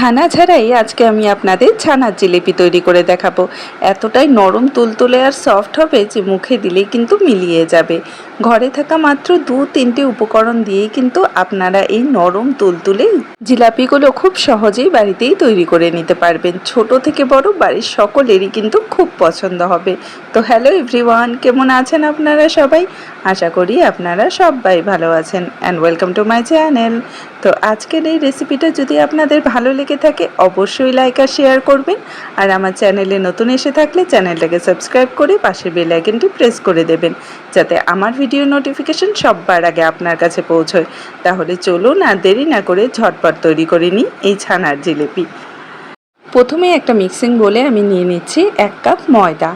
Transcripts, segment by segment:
ছানা ছাড়াই আজকে আমি আপনাদের ছানার জিলিপি তৈরি করে দেখাবো। এতটাই নরম, তুলতুলে আর সফট হবে যে মুখে দিলেই কিন্তু মিলিয়ে যাবে। ঘরে থাকা মাত্র দু তিনটে উপকরণ দিয়েই কিন্তু আপনারা এই নরম, তুলতুলে জিলাপিগুলো খুব সহজেই বাড়িতেই তৈরি করে নিতে পারবেন। ছোট থেকে বড় বাড়ির সকলেরই কিন্তু খুব পছন্দ হবে। তো হ্যালো এভরিওয়ান কেমন আছেন আপনারা সবাই? আশা করি আপনারা সবাই ভালো আছেন। And welcome to my channel তো আজকের এই রেসিপিটা যদি আপনাদের ভালো লেগে থাকে, অবশ্যই লাইক আর শেয়ার করবেন। আর আমার চ্যানেলে নতুন এসে থাকলে চ্যানেলটাকে সাবস্ক্রাইব করে পাশের বেল আইকনটি প্রেস করে দেবেন, যাতে আমার ভিডিও নোটিফিকেশন সববার আগে আপনার কাছে পৌঁছয়। তাহলে চলুন আর দেরি না করে ঝটপট তৈরি করে নিই এই ছানার জিলিপি। প্রথমে একটা মিক্সিং বলে আমি নিয়ে নিচ্ছি এক কাপ ময়দা।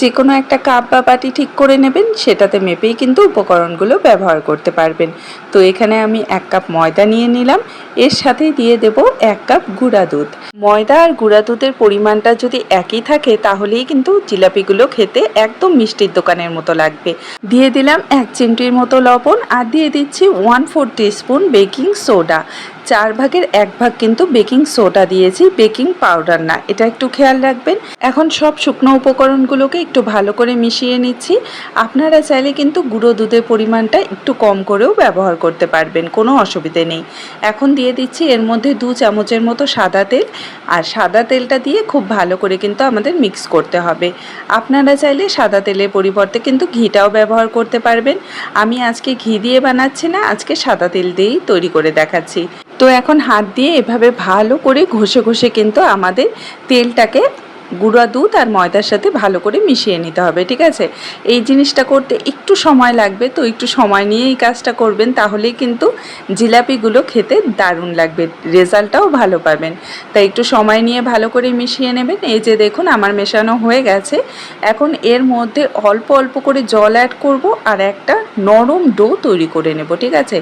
যে কোনো একটা কাপ বা বাটি ঠিক করে নেবেন, সেটাতে মেপেই কিন্তু উপকরণগুলো ব্যবহার করতে পারবেন। তো এখানে আমি এক কাপ ময়দা নিয়ে নিলাম। এর সাথে দিয়ে দেব এক কাপ গুঁড়া দুধ। ময়দা আর গুঁড়া দুধের পরিমাণটা যদি একই থাকে, তাহলেই কিন্তু জিলাপিগুলো খেতে একদম মিষ্টির দোকানের মতো লাগবে। দিয়ে দিলাম এক চিমটির মতো লবণ আর দিয়ে দিচ্ছি one four teaspoon baking soda চার ভাগের এক ভাগ কিন্তু বেকিং সোডা দিয়েছি, বেকিং পাউডার না। এটা একটু খেয়াল রাখবেন। এখন সব শুকনো উপকরণগুলোকে একটু ভালো করে মিশিয়ে নিচ্ছি। আপনারা চাইলে কিন্তু গুঁড়ো দুধের পরিমাণটা একটু কম করেও ব্যবহার করতে পারবেন, কোনো অসুবিধে নেই। এখন দিয়ে দিচ্ছি এর মধ্যে দু চামচের মতো সাদা তেল, আর সাদা তেলটা দিয়ে খুব ভালো করে কিন্তু আমাদের মিক্স করতে হবে। আপনারা চাইলে সাদা তেলের পরিবর্তে কিন্তু ঘিটাও ব্যবহার করতে পারবেন। আমি আজকে ঘি দিয়ে বানাচ্ছি না, আজকে সাদা তেল দিয়েই তৈরি করে দেখাচ্ছি। তো এখন হাত দিয়ে এভাবে ভালো করে ঘষে ঘষে কিন্তু আমাদের তেলটাকে গুঁড়া দুধ আর ময়দার সাথে ভালো করে মিশিয়ে নিতে হবে, ঠিক আছে? এই জিনিসটা করতে একটু সময় লাগবে, তো একটু সময় নিয়ে এই কাজটা করবেন, তাহলেই কিন্তু জিলাপিগুলো খেতে দারুণ লাগবে, রেজাল্টটাও ভালো পাবেন। তাই একটু সময় নিয়ে ভালো করে মিশিয়ে নেবেন, এই যে দেখুন আমার মেশানো হয়ে গেছে। এখন এর মধ্যে অল্প অল্প করে জল অ্যাড করব আর একটা নরম ডো তৈরি করে নেব, ঠিক আছে?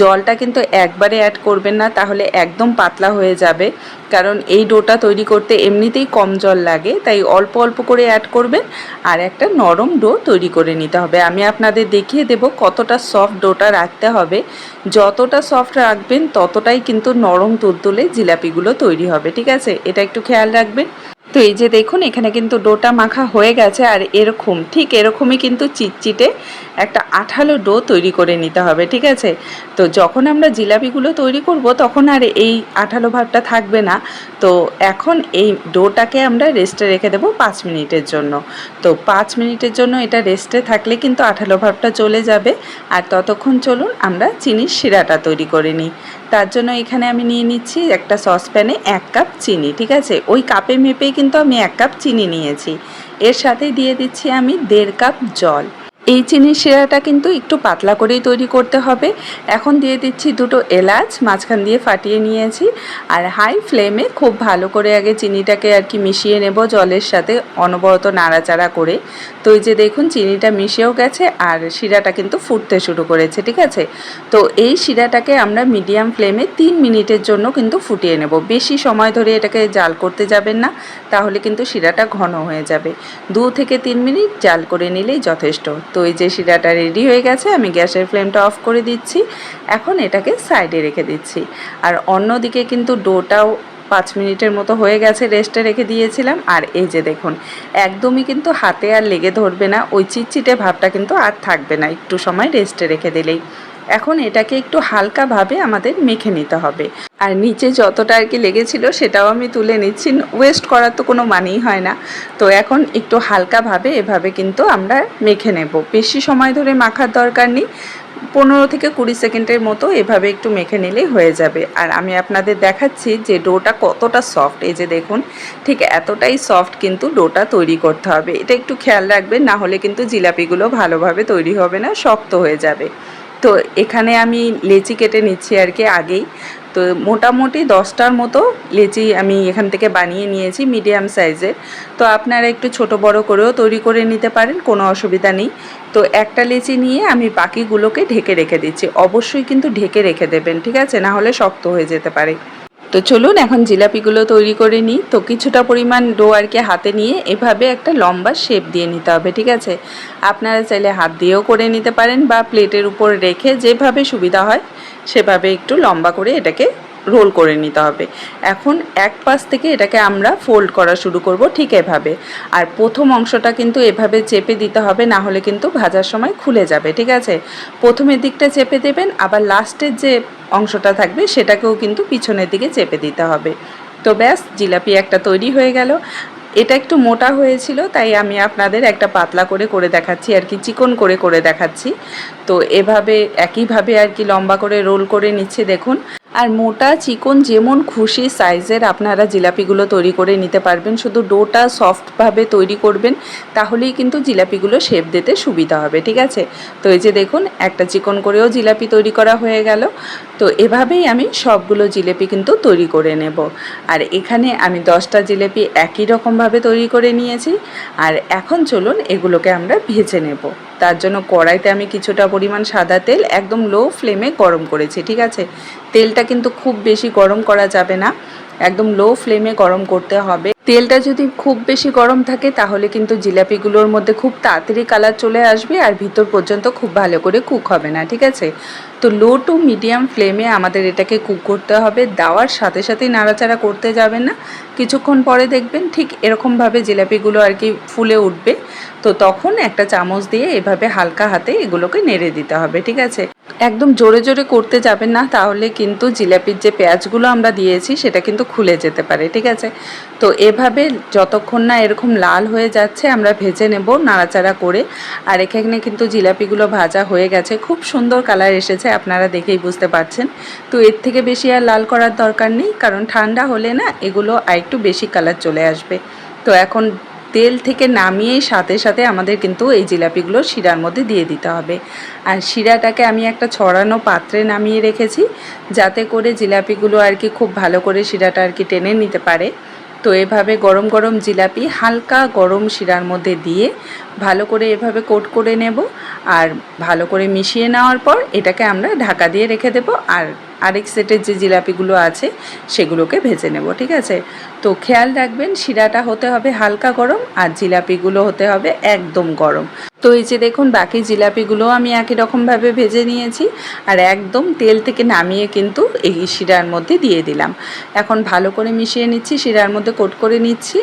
জলটা কিন্তু একবারে অ্যাড করবেন না, তাহলে একদম পাতলা হয়ে যাবে, কারণ এই ডোটা তৈরি করতে এমনিতেই কম জল লাগে, তাই অল্প অল্প করে অ্যাড করবেন আর একটা নরম ডো তৈরি করে নিতে হবে। আমি আপনাদের দেখিয়ে দেব কতটা সফট ডোটা রাখতে হবে। যতটা সফট রাখবেন ততটাই কিন্তু নরম, তুলতুলে জিলাপিগুলো তৈরি হবে। ঠিক আছে? এটা একটু খেয়াল রাখবেন। তো এই যে দেখুন, এখানে কিন্তু ডোটা মাখা হয়ে গেছে আর এরকম, ঠিক এরকমই কিন্তু চিটচিটে একটা আঠালো ডো তৈরি করে নিতে হবে, ঠিক আছে? তো যখন আমরা জিলাপিগুলো তৈরি করব, তখন আর এই আঠালো ভাবটা থাকবে না। তো এখন এই ডোটাকে আমরা রেস্টে রেখে দেবো পাঁচ মিনিটের জন্য। তো পাঁচ মিনিটের জন্য এটা রেস্টে থাকলে কিন্তু আঠালো ভাবটা চলে যাবে। আর ততক্ষণ চলুন আমরা চিনির শিরাটা তৈরি করে নিই। তার জন্য এখানে আমি নিয়ে নিচ্ছি একটা সসপ্যানে এক কাপ চিনি, ঠিক আছে? ওই কাপে মেপেই কিন্তু আমি এক কাপ চিনি নিয়েছি। এর সাথে দিয়ে দিচ্ছি আমি দেড় কাপ জল। এই চিনির শিরাটা কিন্তু একটু পাতলা করেই তৈরি করতে হবে। এখন দিয়ে দিচ্ছি দুটো এলাচ, মাঝখান দিয়ে ফাটিয়ে নিয়েছি। আর হাই ফ্লেমে খুব ভালো করে আগে চিনিটাকে আর কি মিশিয়ে নেব জলের সাথে অনবরত নাড়াচাড়া করে। তো এই যে দেখুন, চিনিটা মিশেও গেছে আর শিরাটা কিন্তু ফুটতে শুরু করেছে, ঠিক আছে? তো এই শিরাটাকে আমরা মিডিয়াম ফ্লেমে তিন মিনিটের জন্য কিন্তু ফুটিয়ে নেব। বেশি সময় ধরে এটাকে জাল করতে যাবেন না, তাহলে কিন্তু শিরাটা ঘন হয়ে যাবে। দু থেকে তিন মিনিট জাল করে নিলেই যথেষ্ট। এই যে শিরাটা রেডি হয়ে গেছে, আমি গ্যাসের ফ্লেমটা অফ করে দিচ্ছি। এখন এটাকে সাইডে রেখে দিচ্ছি। আর অন্যদিকে কিন্তু ডোটাও পাঁচ মিনিটের মতো হয়ে গেছে রেস্টে রেখে দিয়েছিলাম। আর এই যে দেখুন, একদমই কিন্তু হাতে আর লেগে ধরবে না। ওই চিটচিটে ভাবটা কিন্তু আর থাকবে না। একটু সময় রেস্টে রেখে দিলেই। এখন এটাকে একটু হালকাভাবে আমাদের মেখে নিতে হবে। আর নিচে যতটা আর কি লেগেছিল সেটাও আমি তুলে নিচ্ছি। ওয়েস্ট করার তো কোনো মানেই হয় না। তো এখন একটু হালকাভাবে এভাবে কিন্তু আমরা মেখে নেব। বেশি সময় ধরে মাখার দরকার নেই। পনেরো থেকে কুড়ি সেকেন্ডের মতো এভাবে একটু মেখে নিলেই হয়ে যাবে। আর আমি আপনাদের দেখাচ্ছি যে ডোটা কতটা সফট এই যে দেখুন, ঠিক এতটাই সফট কিন্তু ডোটা তৈরি করতে হবে। এটা একটু খেয়াল রাখবেন, না হলে কিন্তু জিলাপিগুলো ভালোভাবে তৈরি হবে না, শক্ত হয়ে যাবে। তো এখানে আমি লেচি কেটে নিচ্ছি আর কি আগেই। তো মোটামুটি দশটার মতো লেচি আমি এখান থেকে বানিয়ে নিয়েছি মিডিয়াম সাইজের। তো আপনারা একটু ছোট বড় করেও তৈরি করে নিতে পারেন, কোনো অসুবিধা নেই। তো একটা লেচি নিয়ে আমি বাকিগুলোকে ঢেকে রেখে দিচ্ছি। অবশ্যই কিন্তু ঢেকে রেখে দেবেন, ঠিক আছে? না হলে শক্ত হয়ে যেতে পারে। তো চলুন এখন জিলাপিগুলো তৈরি করে নিই। তো কিছুটা পরিমাণ ডো আর কি হাতে নিয়ে এভাবে একটা লম্বা শেপ দিয়ে নিতে হবে, ঠিক আছে? আপনারা চাইলে হাত দিয়েও করে নিতে পারেন বা প্লেটের উপর রেখে যেভাবে সুবিধা হয় সেভাবে একটু লম্বা করে এটাকে রোল করে নিতে হবে। এখন এক পাশ থেকে এটাকে আমরা ফোল্ড করা শুরু করব ঠিক এভাবে। আর প্রথম অংশটা কিন্তু এভাবে চেপে দিতে হবে, না হলে কিন্তু ভাজার সময় খুলে যাবে, ঠিক আছে? প্রথমের দিকটা চেপে দেবেন, আবার লাস্টের যে অংশটা থাকবে সেটাকেও কিন্তু পিছনের দিকে চেপে দিতে হবে। তো ব্যাস, জিলাপি একটা তৈরি হয়ে গেল। এটা একটু মোটা হয়েছিল, তাই আমি আপনাদের একটা পাতলা করে করে দেখাচ্ছি, আর কি চিকন করে করে দেখাচ্ছি। তো এভাবে, একইভাবে আর কি লম্বা করে রোল করে নিচ্ছে, দেখুন। আর মোটা চিকন যেমন খুশি সাইজের আপনারা জিলাপিগুলো তৈরি করে নিতে পারবেন। শুধু ডোটা সফটভাবে তৈরি করবেন, তাহলেই কিন্তু জিলাপিগুলো শেপ দিতে সুবিধা হবে, ঠিক আছে? তো এই যে দেখুন, একটা চিকন করেও জিলাপি তৈরি করা হয়ে গেল। তো এভাবেই আমি সবগুলো জিলেপি কিন্তু তৈরি করে নেব। আর এখানে আমি দশটা জিলেপি একই রকমভাবে তৈরি করে নিয়েছি। আর এখন চলুন এগুলোকে আমরা ভেজে নেব। তার জন্য কড়াইতে আমি কিছুটা পরিমাণ সাদা তেল একদম লো ফ্লেমে গরম করেছি, ঠিক আছে? তেলটা কিন্তু খুব বেশি গরম করা যাবে না। একদম লো ফ্লেমে গরম করতে হবে। তেলটা যদি খুব বেশি গরম থাকে, তাহলে কিন্তু জিলাপিগুলোর মধ্যে খুব তাড়াতাড়ি কালার চলে আসবে আর ভিতর পর্যন্ত খুব ভালো করে কুক হবে না, ঠিক আছে? তো লো টু মিডিয়াম ফ্লেমে আমাদের এটাকে কুক করতে হবে। দেওয়ার সাথে সাথেই নাড়াচাড়া করতে যাবেন না। কিছুক্ষণ পরে দেখবেন ঠিক এরকমভাবে জিলাপিগুলো আর কি ফুলে উঠবে। তো তখন একটা চামচ দিয়ে এভাবে হালকা হাতে এগুলোকে নেড়ে দিতে হবে, ঠিক আছে? একদম জোরে জোরে করতে যাবেন না, তাহলে কিন্তু জিলাপির যে পেঁয়াজগুলো আমরা দিয়েছি, সেটা কিন্তু খুলে যেতে পারে, ঠিক আছে? তো এভাবে যতক্ষণ না এরকম লাল হয়ে যাচ্ছে, আমরা ভেজে নেব নাড়াচাড়া করে। আর এখানে কিন্তু জিলাপিগুলো ভাজা হয়ে গেছে। খুব সুন্দর কালার এসেছে, আপনারা দেখেই বুঝতে পারছেন। তো এর থেকে বেশি আর লাল করার দরকার নেই, কারণ ঠান্ডা হলে না এগুলো আরেকটু বেশি কালার চলে আসবে। তো এখন তেল থেকে নামিয়েই সাথে সাথে আমাদের কিন্তু এই জিলাপিগুলো শিরার মধ্যে দিয়ে দিতে হবে। আর শিরাটাকে আমি একটা ছড়ানো পাত্রে নামিয়ে রেখেছি, যাতে করে জিলাপিগুলো আর কি খুব ভালো করে শিরাটা আর কি টেনে নিতে পারে। তো এভাবে গরম গরম জিলাপি হালকা গরম শিরার মধ্যে দিয়ে ভালো করে এভাবে কোট করে নেব আর ভালো করে মিশিয়ে নেওয়ার পর এটাকে আমরা ঢাকা দিয়ে রেখে দেব আর আরেক সেটের যে জিলাপিগুলো আছে সেগুলোকে ভেজে নেব, ঠিক আছে? তো খেয়াল রাখবেন, শিরাটা হতে হবে হালকা গরম আর জিলাপিগুলো হতে হবে একদম গরম। তো এই যে দেখুন, বাকি জিলাপিগুলো আমি একই রকমভাবে ভেজে নিয়েছি আর একদম তেল থেকে নামিয়ে কিন্তু এই শিরার মধ্যে দিয়ে দিলাম। এখন ভালো করে মিশিয়ে নিচ্ছি, শিরার মধ্যে কোট করে নিচ্ছি।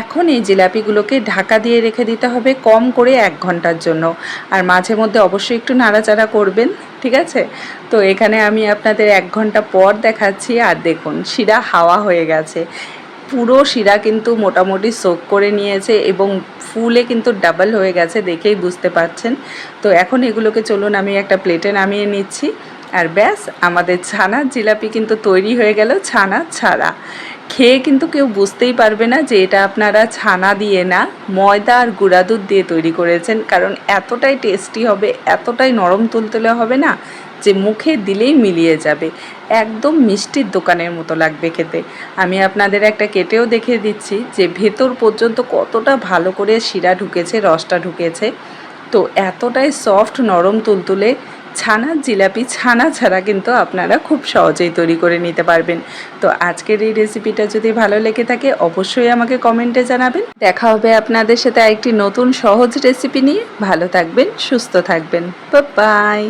এখন এই জিলাপিগুলোকে ঢাকা দিয়ে রেখে দিতে হবে কম করে এক ঘণ্টার জন্য। আর মাঝে মধ্যে অবশ্যই একটু নাড়াচাড়া করবেন, ঠিক আছে? তো এখানে আমি আপনাদের এক ঘণ্টা পর দেখাচ্ছি, আর দেখুন, শিরা হাওয়া হয়ে গেছে। পুরো শিরা কিন্তু মোটামুটি সোক করে নিয়েছে এবং ফুলে কিন্তু ডাবল হয়ে গেছে দেখেই বুঝতে পারছেন। তো এখন এগুলোকে চলুন, আমি একটা প্লেটে নামিয়ে নিচ্ছি। আর ব্যাস, আমাদের ছানার জিলাপি কিন্তু তৈরি হয়ে গেল ছানা ছাড়া। খেয়ে কিন্তু কেউ বুঝতেই পারবে না যে এটা আপনারা ছানা দিয়ে না, ময়দা আর গুঁড়া দুধ দিয়ে তৈরি করেছেন। কারণ এতটাই টেস্টি হবে, এতটাই নরম তুলতুলে হবে না, যে মুখে দিলেই মিলিয়ে যাবে। একদম মিষ্টির দোকানের মতো লাগবে খেতে। আমি আপনাদের একটা কেটেও দেখিয়ে দিচ্ছি যে ভেতর পর্যন্ত কতটা ভালো করে শিরা ঢুকেছে, রসটা ঢুকেছে। তো এতটাই সফট নরম তুলতুলে ছানার জিলাপি, ছানা ছাড়া কিন্তু আপনারা খুব সহজেই তৈরি করে নিতে পারবেন। তো আজকের এই রেসিপিটা যদি ভালো লেগে থাকে, অবশ্যই আমাকে কমেন্টে জানাবেন। দেখা হবে আপনাদের সাথে একটি নতুন সহজ রেসিপি নিয়ে। ভালো থাকবেন, সুস্থ থাকবেন। বাই